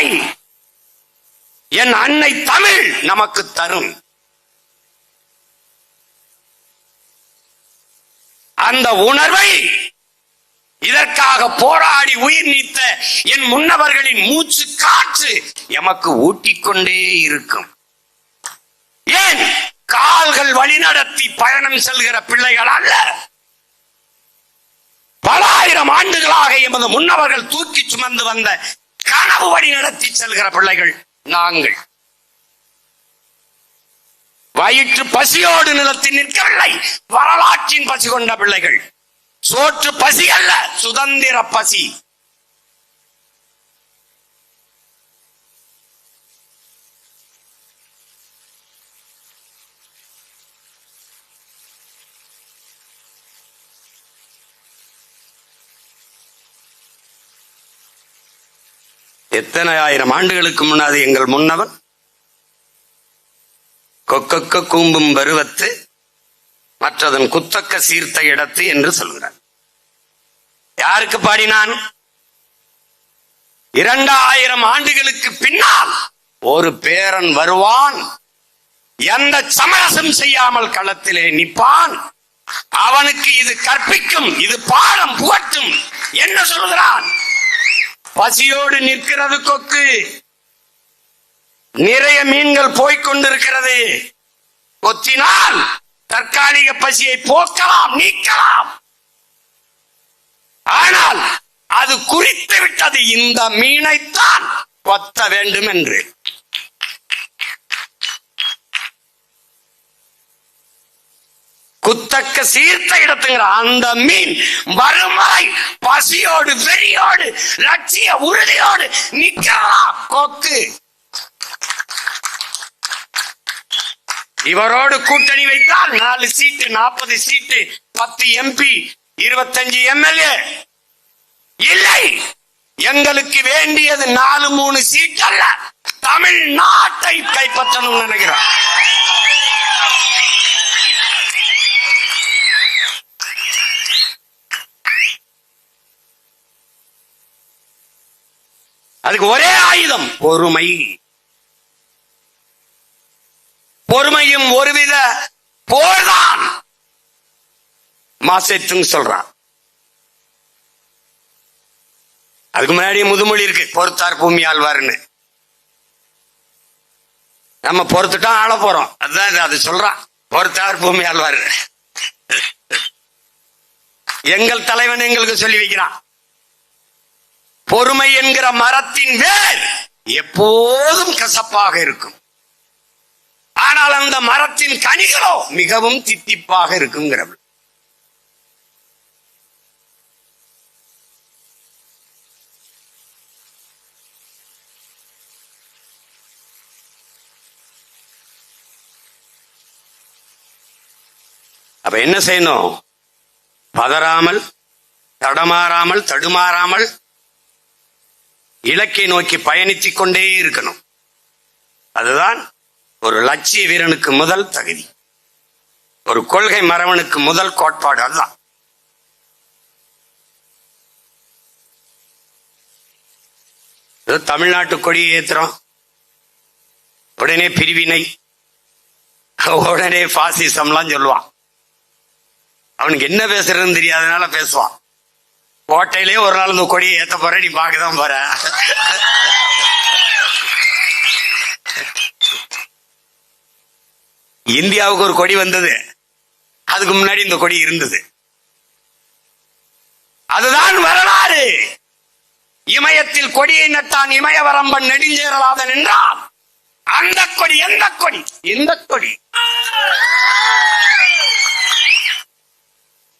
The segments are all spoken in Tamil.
அன்னை என் அன்னை தமிழ் நமக்கு தரும். அந்த உணர்வை இதற்காக போராடி உயிர் நீத்த என் முன்னவர்களின் மூச்சு காற்று எமக்கு ஊட்டிக்கொண்டே இருக்கும். ஏன்? கால்கள் வழிநடத்தி பயணம் செல்கிற பிள்ளைகள் அல்ல. பல ஆயிரம் ஆண்டுகளாக எமது முன்னவர்கள் தூக்கி சுமந்து வந்த கனவு வழி நடத்தி செல்கிற பிள்ளைகள் நாங்கள். வயிற்று பசியோடு நிலத்தில் நிற்கவில்லை. வரலாற்றின் பசி கொண்ட பிள்ளைகள். சோற்று பசி அல்ல சுதந்திர பசி. எத்தனை ஆயிரம் ஆண்டுகளுக்கு முன்னாது எங்கள் முன்னவன் கொக்கொக்க கூம்பும் பருவத்து மற்றதன் குத்தக்க சீர்த்த இடத்து என்று சொல்கிறார். யாருக்கு பாடினான்? இரண்டாயிரம் ஆண்டுகளுக்கு பின்னால் ஒரு பேரன் வருவான். எந்த சமரசம் செய்யாமல் களத்திலே நிற்பான். அவனுக்கு இது கற்பிக்கும் இது பாடம் புகட்டும் என்ன சொல்கிறான். பசியோடு நிற்கிறது கொக்கு. நிறைய மீன்கள் போய்க் கொண்டிருக்கிறது. கொத்தினால் தற்காலிக பசியை போக்கலாம் நீக்கலாம். ஆனால் அது குறித்து விட்டது. இந்த மீனைத்தான் கொத்த வேண்டும் என்று குத்தக்க சீர்த்த இடத்துங்கிற அந்த மீன் வறுமை பசியோடு வெறியோடு லட்சிய உறுதியோடு நிக்கலாம் கொக்கு. இவரோடு கூட்டணி வைத்தால் நாலு சீட்டு நாற்பது சீட்டு பத்து எம்பி இருபத்தஞ்சு எம்எல்ஏ. இல்லை எங்களுக்கு வேண்டியது நாலு மூணு சீட் அல்ல தமிழ்நாட்டை கைப்பற்றணும்னு நினைக்கிறோம். அதுக்கு ஒரே ஆயுதம். பொறுமை. பொறுமையும் ஒருவித போர்தான். மாசேத்துன்னு சொல்றான். அதுக்கு முன்னாடி முதுமொழி இருக்கு. பொறுத்தார் பூமி ஆழ்வார்னு. நம்ம பொறுத்துட்டோம் ஆள போறோம். அதுதான் அது சொல்றான். பொறுத்தார் பூமி ஆழ்வார் எங்கள் தலைவன் எங்களுக்கு சொல்லி வைக்கிறான். பொறுமை என்கிற மரத்தின் வேர் எப்போதும் கசப்பாக இருக்கும். ஆனால் அந்த மரத்தின் கனிகளோ மிகவும் தித்திப்பாக இருக்குங்கிறவள் அப்ப என்ன செய்யணும்? பதறாமல் தடமாறாமல் தடுமாறாமல் இலக்கை நோக்கி பயணித்துக் கொண்டே இருக்கணும். அதுதான் ஒரு லட்சிய வீரனுக்கு முதல் தகுதி. ஒரு கொள்கை மரவனுக்கு முதல் கோட்பாடு அதுதான். தமிழ்நாட்டு கொடியை ஏத்துறோம். உடனே பிரிவினை. உடனே பாசிசம்லாம் சொல்லுவான். அவனுக்கு என்ன பேசுறதுன்னு தெரியாதனால பேசுவான். கோட்டையிலே ஒரு நாள் இந்த கொடியை ஏத்த போற நீ பார்க்கதான் போற. இந்தியாவுக்கு ஒரு கொடி வந்தது. அதுக்கு முன்னாடி இந்த கொடி இருந்தது. அதுதான் வரலாறு. இமயத்தில் கொடியை நட்டான் இமயவரம்பன் நெடுஞ்சேரலாதன் என்றான் அந்த கொடி எந்த கொடி? இந்த கொடி.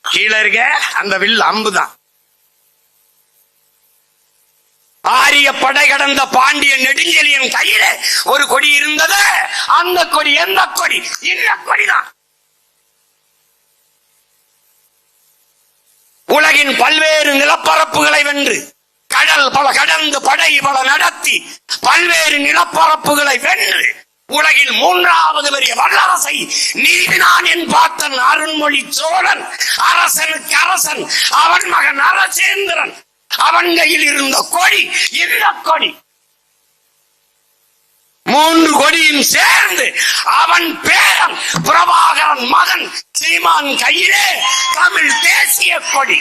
கீழே இருக்க அந்த வில் அம்புதான். ஆரிய படை கடந்த பாண்டிய நெடுஞ்செலியன் கையில ஒரு கொடி இருந்தது. அந்த கொடி எந்த கொடி? இந்த கொடிதான். உலகின் பல்வேறு நிலப்பரப்புகளை வென்று கடல் பல கடந்து படை பல நடத்தி பல்வேறு நிலப்பரப்புகளை வென்று உலகில் மூன்றாவது பெரிய வல்லரசை நீதினான் என் பார்த்தன் அருண்மொழி சோழன் அரசனுக்கு அரசன் அவன் மகன் அரசேந்திரன் அவன் கையில் இருந்த கொடி இந்த கொடி. மூன்று கொடியும் சேர்ந்து அவன் பேரன் பிரபாகரன் மகன் சீமான் கையிலே தமிழ் தேசிய கொடி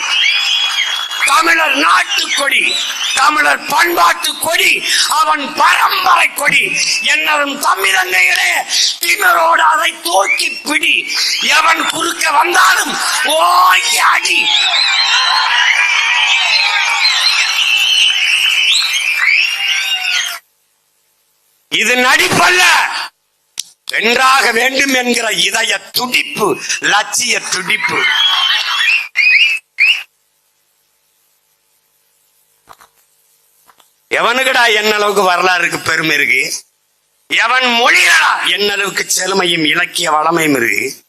தமிழர் நாட்டு கொடி தமிழர் பண்பாட்டு கொடி அவன் பரம்பரை கொடி. என்னதும் தமிழங்கைகளே திமிரோடு அதை தூக்கி பிடி. எவன் குறுக்க வந்தாலும் ஓங்கி அடி. இது நடிப்பல்ல. வென்றாக வேண்டும் என்கிற இதய துடிப்பு லட்சிய துடிப்பு. எவனுக்குடா என்ன அளவுக்கு வரலாறுக்கு பெருமை இருக்கு? எவன் மொழிகளா என்ன அளவுக்கு செழுமையும் இலக்கிய வளமையும் இருக்கு?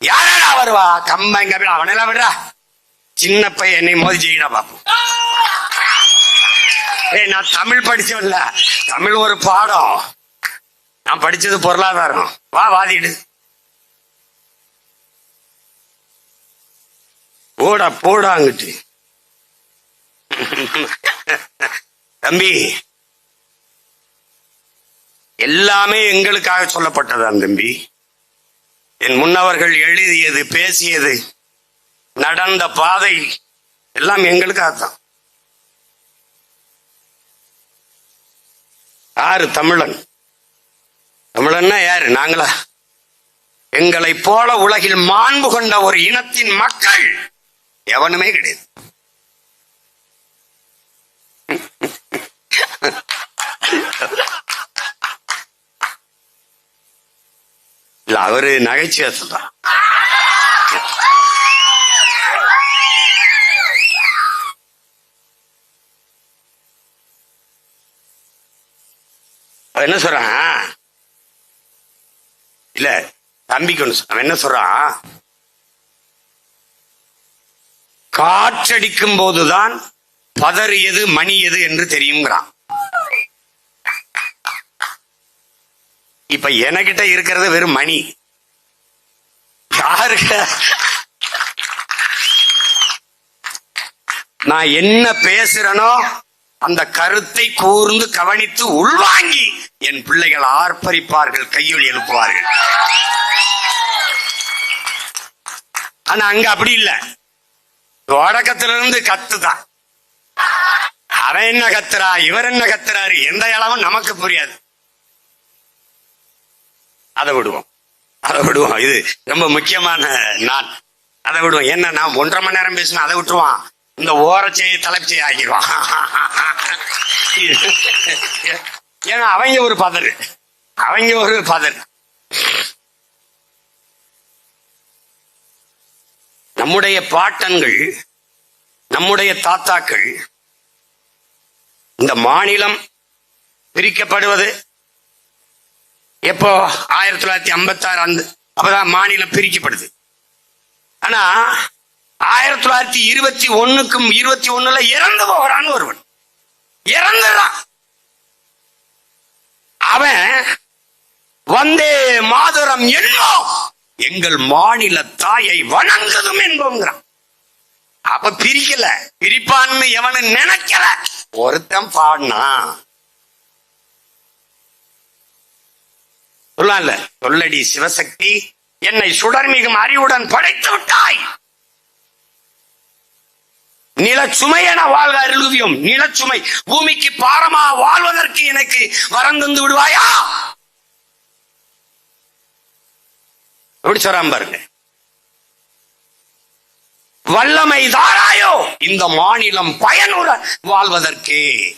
யாரடா வருவா? கம்பங்க கபில் அவனெல்லாம் விடுறா. சின்ன பையன் என்னை மோதி செய்யடா பாப்போம். நான் தமிழ் படிச்சவன்ல. தமிழ் ஒரு பாடம். நான் படிச்சது பொருளாதாரம். வா வாதிடு போடா போடா அங்கிட்டு. தம்பி எல்லாமே எங்களுக்காக சொல்லப்பட்டதான் தம்பி. என் முன்னவர்கள் எழுதியது பேசியது நடந்த பாதை எல்லாம் எங்களுக்காகத்தான். யாரு தமிழன்? தமிழன்னா யாரு? நாங்களா? எங்களை போல உலகில் மாண்பு கொண்ட ஒரு இனத்தின் மக்கள் எவனுமே கிடையாது. இல்ல அவரு நகைச்சுவை சொல்றான் என்ன சொல்றான்? இல்ல தம்பிக்கு அவன் என்ன சொல்றான்? காற்றடிக்கும் போதுதான் பதறு எது மணி எது என்று தெரியுங்கிறான். இப்ப எனக்கிட்ட இருக்கிறது வெறும் மணி. யாருக்கு நான் என்ன பேசுறேனோ அந்த கருத்தை கூர்ந்து கவனித்து உள்வாங்கி என் பிள்ளைகள் ஆர்ப்பரிப்பார்கள் கையொலி எழுப்புவார்கள். ஆனா அங்க அப்படி இல்ல. தொடக்கத்திலிருந்து கத்துதான். அவன் என்ன கத்துறா இவர் என்ன கத்துறாரு எந்த இளவும் நமக்கு புரியாது. அதை விடுவோம். அதை விடுவோம். இது ரொம்ப முக்கியமான நான் அதை விடுவோம். என்ன நான் ஒன்றரை மணி நேரம் பேசினா அதை விட்டுருவான். இந்த ஓரச்செய் தலைச்சை ஆகிடுவான் ஏன்னா அவங்க ஒரு பதறு அவங்க ஒரு பதறு நம்முடைய பாட்டன்கள் நம்முடைய தாத்தாக்கள் இந்த மாநிலம் பிரிக்கப்படுவது எப்போ? ஆயிரத்தி தொள்ளாயிரத்தி ஐம்பத்தி ஆறு அந்த அப்பதான் மாநிலம் பிரிக்கப்படுது. ஆனா ஆயிரத்தி தொள்ளாயிரத்தி இருபத்தி ஒண்ணுக்கும் இருபத்தி ஒண்ணுல இறந்து போகிறான்னு ஒருவன். இறந்துறான். அவன் வந்தே மாதுரம் என்னோ எங்கள் மாநில தாயை வணங்குதும் என்போங்கிறான். அப்ப பிரிக்கல. பிரிப்பான்னு எவனு நினைக்கல. ஒருத்தன் பாடினா. சொல்லல சொல்லடி சிவசக்தி என்னை சுடர்மிகும் அறிவுடன் படைத்து விட்டாய். நிலச்சுமை என வாழ்க அருள்வியும் நிலச்சுமை. பூமிக்கு பாரமா வாழ்வதற்கு எனக்கு வரம் தந்து விடுவாயா? எப்படி சொல்றான் பாருங்க. வல்லமை தாராயோ? இந்த மாநிலம் பயனுற வாழ்வதற்கு.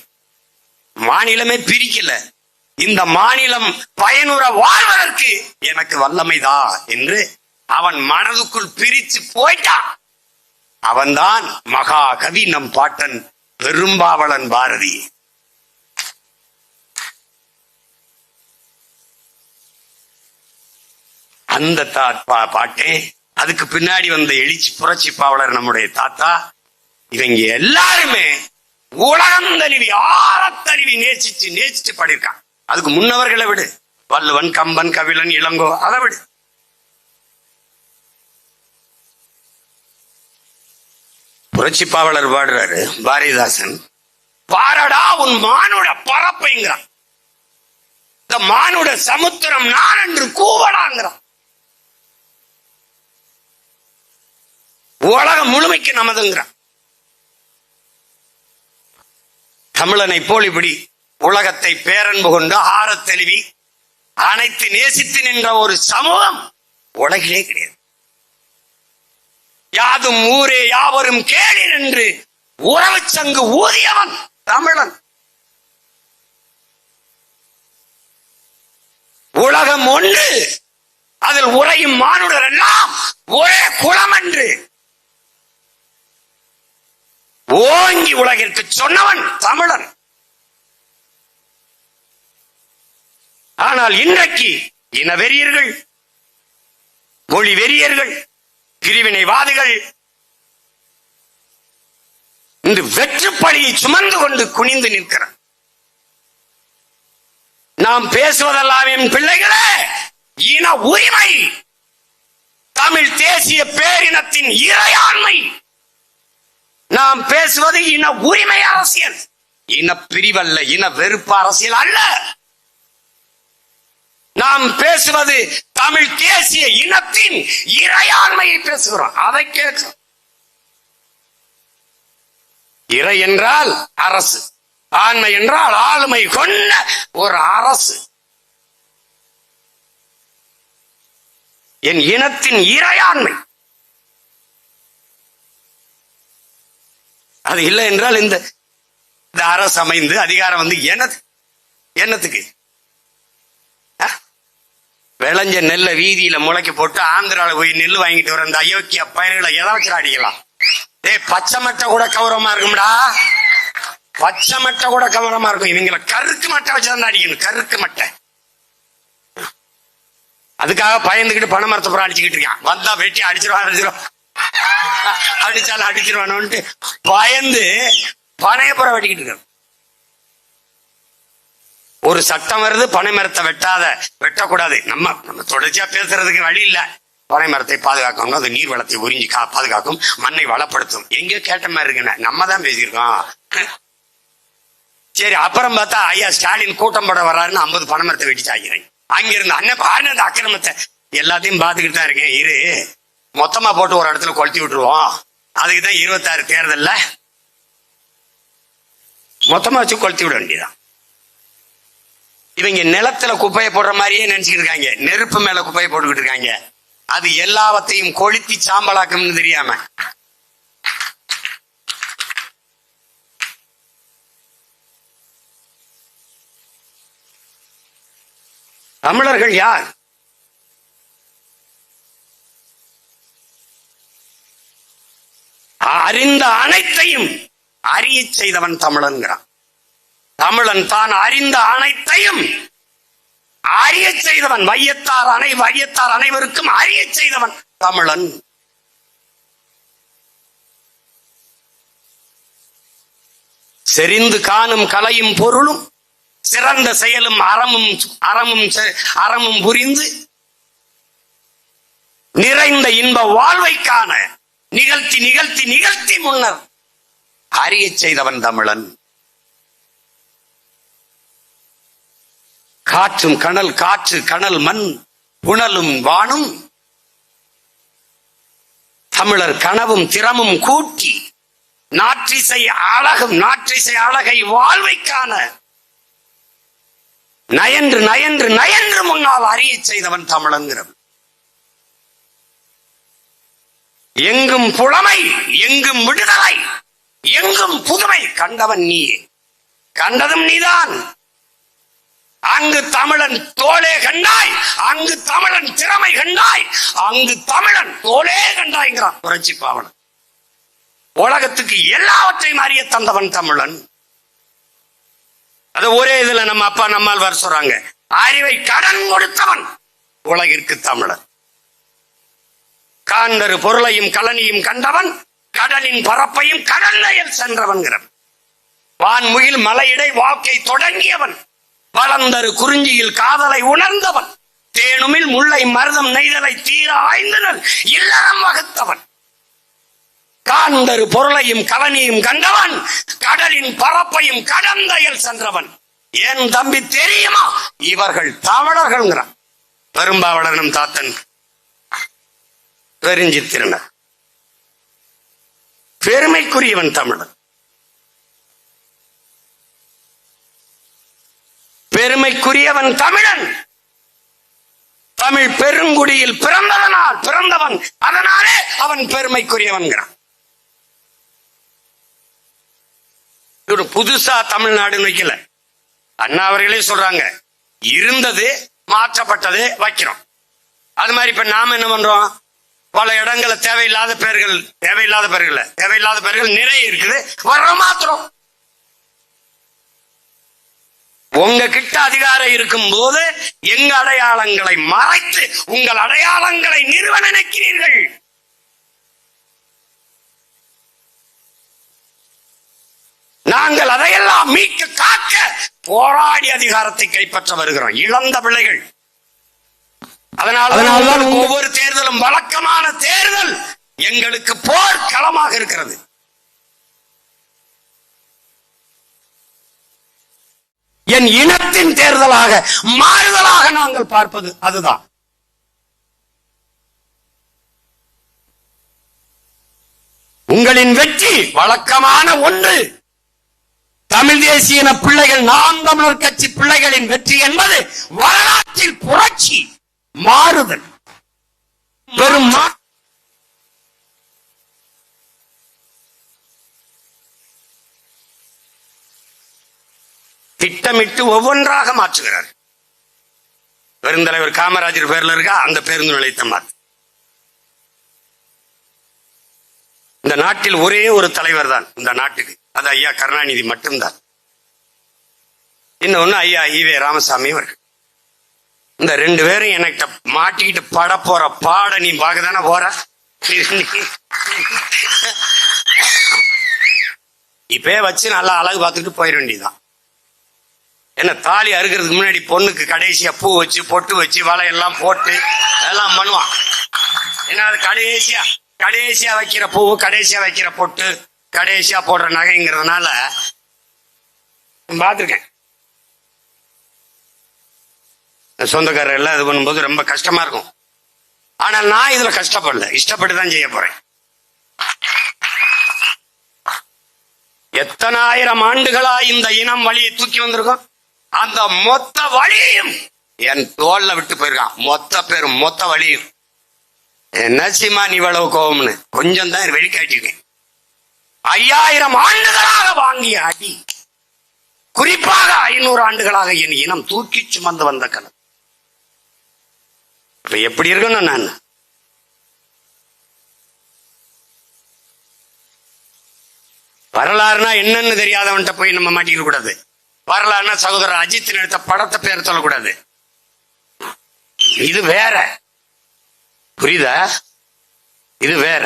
மாநிலமே பிரிக்கல. இந்த மாநிலம் பயனுற வாழ்வதற்கு எனக்கு வல்லமைதா என்று அவன் மனதுக்குள் பிரிச்சு போயிட்டான். அவன்தான் மகாகவி நம் பாட்டன் பெரும்பாவளன் பாரதி. அந்த தாத்தா பா- பாட்டே அதுக்கு பின்னாடி வந்த எழுச்சி புரட்சி பாவலர் நம்முடைய தாத்தா இவங்க எல்லாருமே உலகம் தழுவி நேசிச்சு நேசிச்சு பாடியிருக்கான் அதுக்கு முன்னவர்களை விடு. வள்ளுவன் கம்பன் கவிழன் இளங்கோ அதை விடு. புரட்சி பாவலர் பாடுறாரு பாரதிதாசன். பாரடா உன் மானுட பரப்பைங்கிறான். இந்த மானுட சமுத்திரம் நான் என்று கூவடாங்கிறான். உலகம் முழுமைக்கு நமதுங்கிறான். தமிழனை போல் இப்படி உலகத்தை பேரன்பு கொண்டு ஆறத் தெளிவி அனைத்து நேசித்து நின்ற ஒரு சமூகம் உலகிலே கிடையாது. யாதும் ஊரே யாவரும் கேளீர் என்று உறவு சங்கு ஊதியவன் தமிழன். உலகம் ஒன்று அதில் உறையும் மானுடர் எல்லாம் ஒரே குலம் என்று ஓங்கி உலகிற்கு சொன்னவன் தமிழன். ஆனால் இன்றைக்கு இன வெறியர்கள் மொழி வெறியர்கள் பிரிவினைவாதிகள். இந்த வெற்றுப்படியை சுமந்து கொண்டு குனிந்து நிற்கிறார். நாம் பேசுவதெல்லாம் என் பிள்ளைகளே இன உரிமை. தமிழ் தேசிய பேரினத்தின் இறையாண்மை. நாம் பேசுவது இன உரிமை அரசியல். இன பிரிவல்ல இன வெறுப்பு அரசியல் அல்ல. நாம் பேசுவது தமிழ் தேசிய இனத்தின் இறையாண்மையை பேசுகிறோம். அதை கேட்கிறோம். இறை என்றால் அரசு. ஆண்மை என்றால் ஆளுமை கொண்ட ஒரு அரசு. என் இனத்தின் இறையாண்மை. அது இல்லை என்றால் இந்த இந்த அரசு அமைந்து அதிகாரம் வந்து என்னது? என்னத்துக்கு? விளைஞ்ச நெல்லை வீதியில முளைக்க போட்டு ஆந்திரால போய் நெல் வாங்கிட்டு வர அந்த அயோக்கிய பயிர்களை எதை வச்சு அடிக்கலாம்? ஏ பச்சை மட்டை கூட கௌரவமா இருக்கும்டா. பச்சை மட்டை கூட கௌரவமா இருக்கும். இவங்களை கருக்கு மட்டை வச்சுதான் அடிக்கணும். கருக்கு மட்டை. அதுக்காக பயந்துகிட்டு பண மரத்தை புறம் அடிச்சுக்கிட்டு இருக்கான். வந்தா வெட்டி அடிச்சிருவான் அடிச்சிருவான் அடிச்சாலும் அடிச்சிருவானோன்ட்டு பயந்து பனையப்புறம் வெட்டிக்கிட்டு இருக்கான். ஒரு சட்டம் வருது பனை மரத்தை வெட்டாத வெட்டக்கூடாது. நம்ம நம்ம தொடர்ச்சியா பேசுறதுக்கு வழி இல்ல. பனை மரத்தை பாதுகாக்கணும் அது நீர் வளத்தை உறிஞ்சி கா- பாதுகாக்கும் மண்ணை வளப்படுத்தும். எங்கேயோ கேட்ட மாதிரி இருக்குண்ணே. நம்ம தான் பேசியிருக்கோம். சரி அப்புறம் பார்த்தா ஐயா ஸ்டாலின் கூட்டம் போட வர்றாருன்னு ஐம்பது பனை மரத்தை வெட்டி சாய்க்கிறேன் அங்கிருந்து அண்ணன் பாருங்க அந்த அக்கிரமத்தை எல்லாத்தையும் பார்த்துக்கிட்டு தான் இருக்கேன். இரு. மொத்தமா போட்டு ஒரு இடத்துல கொளுத்தி விட்டுருவோம். அதுக்கு தான் இருபத்தாறு தேர்தலில். மொத்தமா வச்சு கொளுத்தி விட வேண்டியதான் இவங்க நிலத்துல குப்பையை போடுற மாதிரியே நினைச்சுக்கிட்டு இருக்காங்க. நெருப்பு மேல குப்பையை போட்டுக்கிட்டு இருக்காங்க. அது எல்லாவற்றையும் கொளுத்தி சாம்பலாக்கும்னு தெரியாம. தமிழர்கள் யார்? அறிந்த அனைத்தையும் அறிய செய்தவன் தமிழன்கிறான். தமிழன் தான் அறிந்த அனைத்தையும் அறிய செய்தவன். வையத்தார் அனை வையத்தார் அனைவருக்கும் அறிய செய்தவன் தமிழன். செறிந்து காணும் கலையும் பொருளும் சிறந்த செயலும் அறமும் அறமும் செ- அறமும் புரிந்து நிறைந்த இன்ப வாழ்வைக்கான நிகழ்த்தி நிகழ்த்தி நிகழ்த்தி முன்னர் அறிய செய்தவன் தமிழன். காற்றும் கனல் காற்று கனல் மண் புனலும் வானும் தமிழர் கனவும் திறமும் கூட்டி நாற்றிசை அழகும் நாற்றிசை அழகை வாழ்வைக்கான நயன்று நயன்று நயன்று முன்னால் அறியச் செய்தவன் தமிழங்கிறவன் எங்கும் புலமை எங்கும் விடுதலை எங்கும் புதுமை கண்டவன் நீயே. கண்டதும் நீதான். அங்கு தமிழன் தோளே கண்டாய் அங்கு தமிழன் திறமை கண்டாய் அங்கு தமிழன் தோளே கண்டாய்ங்கிறான் புரட்சி பாவன் உலகத்துக்கு எல்லாவற்றையும் அறிய தந்தவன் தமிழன். அது ஒரே இதுல நம்ம அப்பா நம்மால் வர சொல்றாங்க. அறிவை கடன் கொடுத்தவன் உலகிற்கு தமிழன். காண்டரு பொருளையும் கலனியும் கண்டவன் கடலின் பரப்பையும் கடல்நயல் சென்றவன்கிறவன். வான்முகில் மலையிடை வாக்கை தொடங்கியவன். பழந்தரு குறிஞ்சியில் காதலை உணர்ந்தவன். தேனுமில் முல்லை மருதம் நெய்தலை தீர ஆய்ந்தனர் இல்லறம் வகுத்தவன். காந்தரு பொருளையும் கவனியும் கண்டவன். கடலின் பரப்பையும் கடந்தையில் சென்றவன். ஏன் தம்பி தெரியுமா? இவர்கள் தமிழர்கள்ங்கிறான் பெரும்பாவளனும் தாத்தன். பெருஞ்சித்திரனர். பெருமைக்குரியவன் தமிழன். பெருமைக்குரியவன் தமிழன். தமிழ் பெருங்குடியில் பிறந்ததனால் பிறந்தவன். அதனாலே அவன் பெருமைக்குரியவன்கிறான். ஒரு புதுசா தமிழ்நாடு வைக்கல. அண்ணா அவர்களே சொல்றாங்க இருந்தது மாற்றப்பட்டது வைக்கிறோம். அது மாதிரி இப்ப நாம என்ன பண்றோம்? பல இடங்களில் தேவையில்லாத பேர்கள் தேவையில்லாத பேர்கள் தேவையில்லாத பேர்கள் நிறைய இருக்குது. வர்ற மாத்திரம் உங்க கிட்ட அதிகாரம் இருக்கும் போது எங்க அடையாளங்களை மறைத்து உங்கள் அடையாளங்களை நிறுவ நினைக்கிறீர்கள். நாங்கள் அதையெல்லாம் மீட்க காக்க போராடி அதிகாரத்தை கைப்பற்ற வருகிறோம். இழந்த பிள்ளைகள். அதனால்தான் உங்களுக்கு ஒவ்வொரு தேர்தலும் வழக்கமான தேர்தல் எங்களுக்கு போர் களமாக இருக்கிறது. என் இனத்தின் தேர்தலாக மாறுதலாக நாங்கள் பார்ப்பது அதுதான். உங்களின் வெற்றி வழக்கமான ஒன்று. தமிழ் தேசிய பிள்ளைகள் நாம் தமிழர் கட்சி பிள்ளைகளின் வெற்றி என்பது வரலாற்றில் புரட்சி மாறுதல். பெரும் திட்டமிட்டு ஒவ்வொன்றாக மாற்றுகிறார். பெருந்தலைவர் காமராஜர் பேர்ல இருக்கா? அந்த பேருந்து நிலையத்தை மாத்து இந்த நாட்டில் ஒரே ஒரு தலைவர் தான் இந்த நாட்டுக்கு. அது ஐயா கருணாநிதி மட்டும்தான். இன்னொன்னு ஐயா ஈவே ராமசாமி அவர்கள். இந்த ரெண்டு பேரும் என்கிட்ட மாட்டிக்கிட்டு பட போற பாட நீ பார்க்க தானே போற? இப்பே வச்சு நல்லா அழகு பார்த்துட்டு போயிட வேண்டியதுதான். என்ன தாலி அறுக்கிறதுக்கு முன்னாடி பொண்ணுக்கு கடைசியா பூ வச்சு பொட்டு வச்சு வலையெல்லாம் போட்டு அதெல்லாம் பண்ணுவான். ஏன்னா அது கடைசியா கடைசியா வைக்கிற பூ கடைசியா வைக்கிற பொட்டு கடைசியா போடுற நகைங்கிறதுனால பார்த்துருக்கேன். சொந்தக்காரர் எல்லாம் இது பண்ணும்போது ரொம்ப கஷ்டமா இருக்கும். ஆனா நான் இதுல கஷ்டப்படல. இஷ்டப்பட்டு தான் செய்ய போறேன். எத்தனாயிரம் ஆண்டுகளா இந்த இனம் வழியை தூக்கி வந்திருக்கோம்? அந்த மொத்த வழியும் என் தோல்ல விட்டு போயிருக்கான். மொத்த பேரும் மொத்த வழியும். என்ன சீமா நீ இவ்வளவு கோபம்னு கொஞ்சம் தான் வெளிக்காட்டிருக்கேன் ஐயாயிரம் ஆண்டுகளாக வாங்கிய அடி. குறிப்பாக ஐநூறு ஆண்டுகளாக என் இனம் தூக்கி சுமந்து வந்த கலம் இப்ப எப்படி இருக்கணும் நான்? வரலாறுனா என்னன்னு தெரியாதவன்ட்ட போய் நம்ம மாட்டிக்க கூடாது. வரலான்னா சகோதரர் அஜித் எடுத்த படத்தை பேர் சொல்லக்கூடாது. இது வேற. புரியுதா? இது வேற.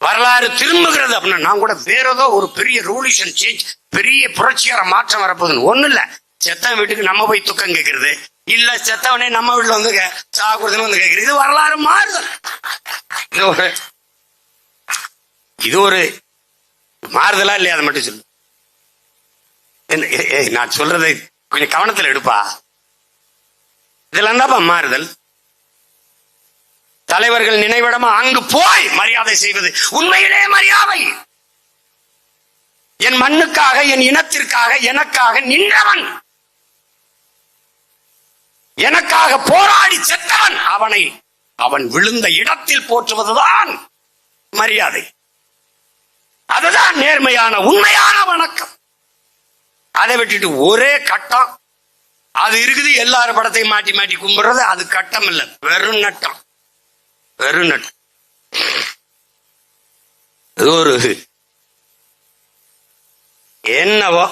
வரலாறு திரும்புகிறது அப்படின்னா நான் கூட வேற ஏதோ ஒரு பெரிய ரூலிஷன் சேஞ்ச் பெரிய புரட்சிகர மாற்றம் வரப்போகுதுன்னு ஒண்ணு இல்ல. செத்தவன் வீட்டுக்கு நம்ம போய் துக்கம் கேட்கறது இல்ல செத்தவனே நம்ம வீட்டுல வந்து சாகுறதுன்னு வந்து கேட்கறது இது வரலாறு மாறுதல் இது ஒரு இது ஒரு மாறுதலா இல்லையா? அதை மட்டும் சொல்லு. நான் சொல்றதை கொஞ்சம் கவனத்தில் எடுப்பா. இதெல்லாம் தான்ப்பா மாறுதல். தலைவர்கள் நினைவிடமா அங்கு போய் மரியாதை செய்வது உண்மையிலே மரியாதை. என் மண்ணுக்காக என் இனத்திற்காக எனக்காக நின்றவன். எனக்காக போராடி செத்தவன். அவனை அவன் விழுந்த இடத்தில் போற்றுவதுதான் மரியாதை. அதுதான் நேர்மையான உண்மையான வணக்கம். அதை விட்டுட்டு ஒரே கட்டம். அது இருக்குது எல்லாரும் படத்தையும் மாட்டி மாட்டி கும்பிடுறது அது கட்டம் இல்ல. வெறும் நட்டம். வெறும் நட்டம். இது ஒரு என்னவோ?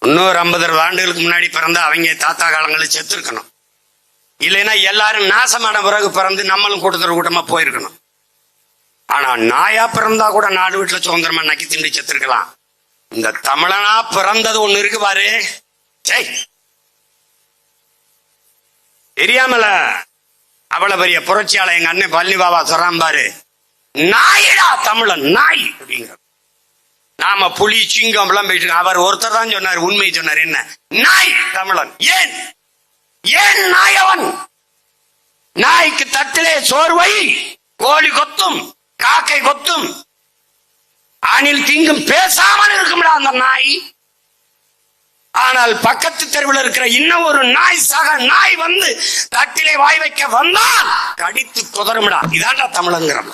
இன்னொரு ஐம்பது அறுபது ஆண்டுகளுக்கு முன்னாடி பிறந்த அவங்க தாத்தா காலங்களில் செத்து இருக்கணும் இல்லைன்னா எல்லாரும் நாசமான பிறகு பிறந்து நம்மளும் கூட்டத்தில் கூட்டமா போயிருக்கணும். ஆனா நாயா பிறந்தா கூட நாடு வீட்டுல சுதந்திரமா நக்கி திண்டி செத்துருக்கலாம். இந்த தமிழனா பிறந்தது ஒண்ணு இருக்கு பாரு. தெரியாமல அவ்வளவு பெரிய புரட்சியாளர் எங்க அண்ணன் பழனி பாபா சொல்றான் பாரு. நாயிடா தமிழன் நாய் அப்படிங்கிற. நாம புலி சிங்கம் எல்லாம் போயிட்டு அவர் ஒருத்தர் தான் சொன்னார் உண்மை சொன்னார். என்ன? நாய் தமிழன். ஏன்? ஏன் நாயவன் நாய்க்கு தட்டிலே சோர்வை கோழி கொத்தும் காக்கை கொத்தும் அணில் திங்கும் பேசாமல் இருக்கும்டா அந்த நாய். ஆனால் பக்கத்து தெருவில் இருக்கிற இன்னும் ஒரு நாய் சக நாய் வந்து தட்டிலே வாய் வைக்க வந்தால் கடித்து குதறும்டா. இதான்டா தமிழங்கிறோம்.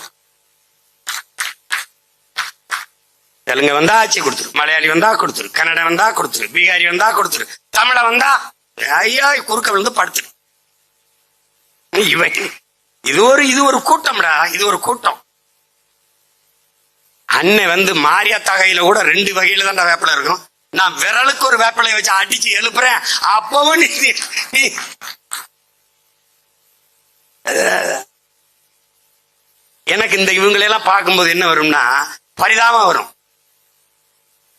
தெலுங்கு வந்தா ஆட்சி கொடுத்துரு. மலையாளி வந்தா கொடுத்துரு. கன்னட வந்தா கொடுத்துரு. பீகாரி வந்தா கொடுத்துரு. தமிழ வந்தா ஐயா குறுக்க விழுந்து படுத்துரு. இவன் இது ஒரு இது ஒரு கூட்டம்டா. இது ஒரு கூட்டம். அண்ணன் வந்து மாரியாத்தா கையில கூட ரெண்டு வகையில தான் வேப்பில இருக்கும் நான் விரலுக்கு ஒரு வேப்பிலையை வச்சு அடிச்சு எழுப்புறேன். அப்பவும் நீ எனக்கு இந்த இவங்களெல்லாம் பார்க்கும்போது என்ன வரும்னா பரிதாபம் வரும்.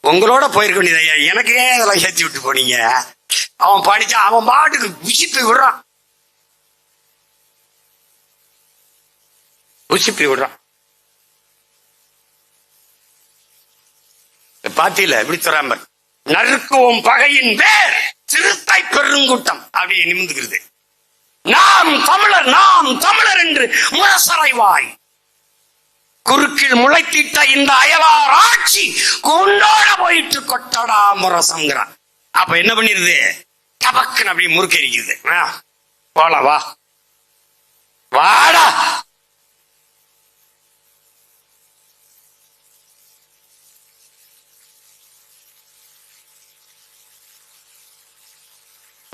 உங்களோட போயிருக்க வேண்டியது ஐயா எனக்கு ஏன் இதெல்லாம் ஏற்றி விட்டு போனீங்க? அவன் படிச்சா அவன் பாட்டுக்கு உசிப்பி விடுறான். உசிப்பி விடுறான். பாத்தியில எப்படி நறுக்குவோம் பகையின் பேர் சிறுத்தை பெருங்கூட்டம் அப்படியே நிமிந்துகிறது. நாம் தமிழர் நாம் தமிழர் என்று முரசறைவாய் குறுக்கில் முளைத்திட்ட இந்த அயலார் ஆட்சி கொண்டோட போயிட்டு கொட்டடா முரசங்கிறான். அப்ப என்ன பண்ணிருது? டபக்குன்னு அப்படியே முறுக்கரிக்குது ஆ, போலாம் வா. வாடா.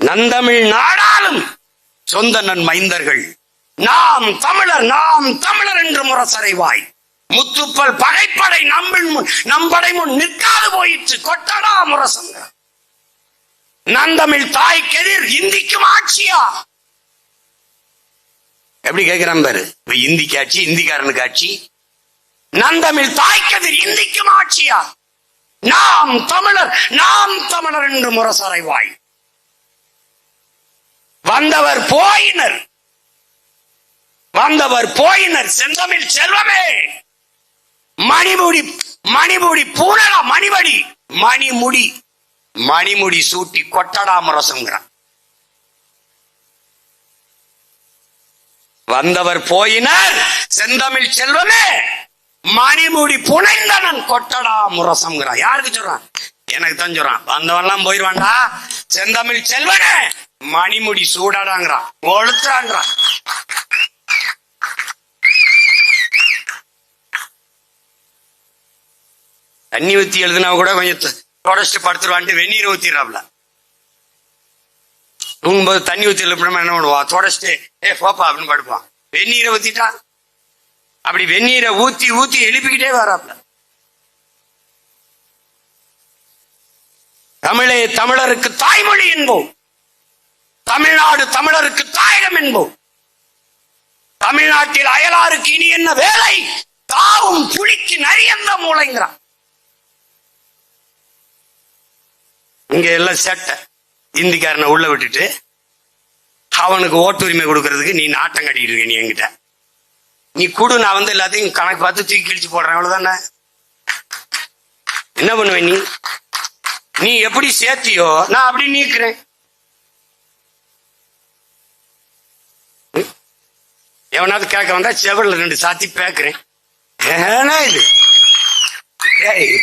நந்தமிழ் நாடாலும் சொந்த நன் மைந்தர்கள். நாம் தமிழர் நாம் தமிழர் என்று முரசறைவாய். முத்துப்பல் பகைப்படை நம்மின் முன் நம்படை முன் நிற்காது போயிற்று. கொட்டடா முரசங்க. நந்தமிழ் தாய்க்கெதிர் இந்திக்கும் ஆட்சியா? எப்படி கேட்கிறான் பாரு? இப்ப இந்திக்கு ஆட்சி இந்திக்காரனுக்கு ஆட்சி நந்தமிழ் தாய்க்கதிர் இந்திக்கும் ஆட்சியா? நாம் தமிழர் நாம் தமிழர் என்று முரசறைவாய். வந்தவர் போயினர். வந்தவர் போயினர். செந்தமிழ் செல்வமே. மணிமுடி மணிமுடி பூனடா மணிமடி மணிமுடி மணிமுடி சூட்டி கொட்டடா வந்தவர் போயினர். செந்தமிழ் செல்வமே. மணிமுடி புனைந்தனன் கொட்டடா முரசம்ங்கிறான் யாருக்கு சொல்றான்? எனக்கு தான் சொல்றான். எல்லாம் போயிருவான்டா. செந்தமிழ் செல்வனே மணிமுடி சூடாடாங்கிறான். கொளுத்துறான்றான் தண்ணி ஊத்தி எழுதுனா கூட கொஞ்சம் தொடச்சிட்டு படுத்துருவான்ட்டு வெந்நீர் ஊத்திடுறாப்ல. தூங்கும்போது தண்ணி ஊத்தி எழுப்பினா என்ன பண்ணுவான் தொடச்சிட்டு ஏ போப்பா அப்படின்னு படுப்பான். வெந்நீரை ஊத்திட்டா அப்படி வெந்நீரை ஊத்தி ஊத்தி எழுப்பிக்கிட்டே வராப்ல. தமிழே தமிழருக்கு தாய்மொழி என்போம். தமிழ்நாடு தமிழருக்கு தாயகம் என்போம். தமிழ்நாட்டில் அயலாருக்கு இனி என்ன வேலை? தாவும் புளிக்கு நரியந்த மூளைங்கிறான். இங்க எல்லாம் சட்டை. இந்திக்காரனை உள்ள விட்டுட்டு அவனுக்கு ஓட்டுரிமை கொடுக்கறதுக்கு நீ நாட்டம் கட்டிட்டு இருக்க நீ என்கிட்ட. நீ கூடு நான் வந்து எல்லாத்தையும் கணக்கு பார்த்து தூக்கி கிழிச்சு போடுறேன். அவ்வளவுதானே? என்ன பண்ணுவேன் நீ? நீ எப்படி சேர்த்தியோ நான் அப்படி நீக்கிறேன். எவனாவது கேட்க வந்தா செவல்ல ரெண்டு சாத்தி பேக்குறேன். ஏன்னா இது? ஏய்,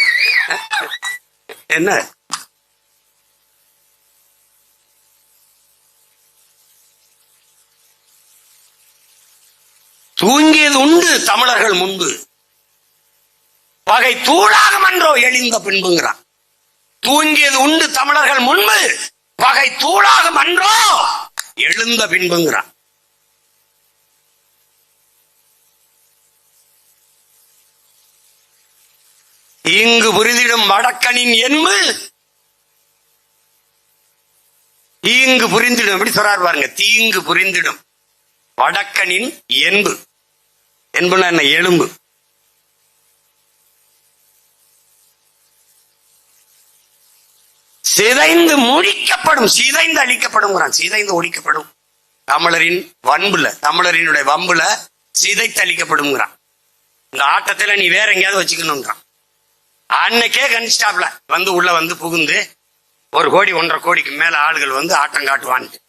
என்ன? தூங்கியது உண்டு தமிழர்கள் முன்பு. பகை தூளாக மன்றோ எழுந்த பின்புங்கிறான். தூங்கியது உண்டு தமிழர்கள் முன்பு. பகை தூளாக மன்றோ எழுந்த பின்புங்கிறான். இங்கு புரிந்திடும் வடக்கனின் என்பு தீங்கு புரிந்திடும். எப்படி சொல்றார் பாருங்க தீங்கு புரிந்திடும். வடக்கனின் என்பு என்புனா என்ன? எலும்பு. சிதைந்து முடிக்கப்படும் சிதைந்து அழிக்கப்படும் சிதைந்து ஒழிக்கப்படும். தமிழரின் வன்புல தமிழரினுடைய வம்புல சிதைத்து அழிக்கப்படும் இந்த ஆட்டத்துல நீ வேற எங்கேயாவது வச்சுக்கணுங்கிறான் அன்னைக்கே கணிச்சிட்டாப்ல. வந்து உள்ள வந்து புகுந்து ஒரு கோடி ஒன்றரை கோடிக்கு மேல ஆளுகள் வந்து ஆட்டம் காட்டுவான்ட்டு.